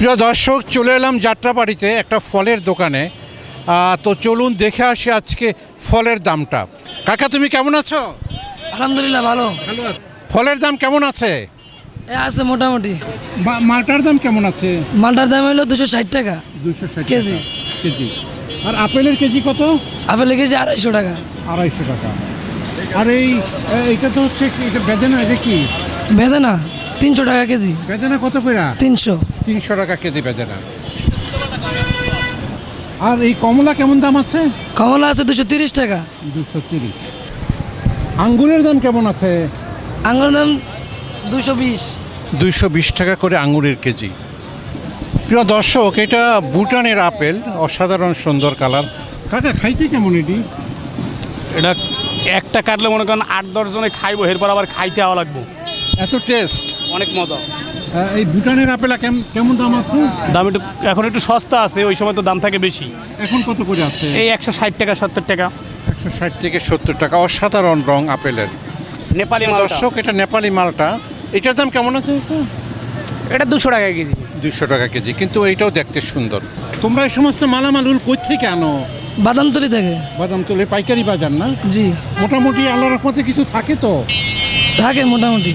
প্রিয় দর্শক চলে এলাম যাত্রাবাড়িতে একটা ফলের দোকানে। তো চলুন দেখে আসি আজকে ফলের দামটা। কাকা তুমি কেমন আছো? আলহামদুলিল্লাহ ভালো। ফলের দাম কেমন আছে? এ আছে মোটামুটি। মালটার দাম কেমন আছে? মালটার দাম হলো দুশো ষাট টাকা। দুশো ষাট কেজি। কেজি। আর আপেলের কেজি কত? আপেল কেজি আড়াইশো টাকা। আড়াইশো টাকা। আর এই এ- এইটা তো হচ্ছে এটা বেদানা এটা কি? বেদানা? তিনশো টাকা কেজি। বেদানা কত করে তিনশো। তিনশো টাকা কেজি বেদানা। আর এই কমলা কেমন দাম আছে? কমলা আছে দুশো তিরিশ টাকা। দুশো তিরিশ। আঙ্গুরের দাম কেমন আছে? আঙুরের দাম দুশো বিশ। দুইশো বিশ টাকা করে আঙুরের কেজি। প্রিয় দর্শক এটা ভুটানের আপেল অসাধারণ সুন্দর কালার। কাকা খাইতে কেমন এটি? এটা একটা কাটলে মনে করেন আট দশ জনে খাইবো এরপর আবার খাইতে হওয়া লাগবো। এত টেস্ট অনেক মজা। এই ভুটানের আপেল কেম- কেমন দাম আছে? দাম একটু এখন একটু সস্তা আছে ওই সময় তো দাম থাকে বেশি। এখন কত করে আছে? এই একশো ষাট টাকা সত্তর টাকা। একশো ষাট থেকে সত্তর টাকা অসাধারণ রং আপেলের। নেপালি মাল দর্শক এটা নেপালি মালটা। এটার দাম কেমন আছে এটা? এটা দুশো টাকা কেজি। দুশো টাকা কেজি কিন্তু এইটাও দেখতে সুন্দর। তোমরা এই সমস্ত মালামালুল কই থেকে আনো? বাদামতলি থেকে। বাদাম তুলে পাইকারি বাজার না? জি। মোটামুটি আল্লাহ রহমতে কিছু থাকে তো? থাকে মোটামুটি।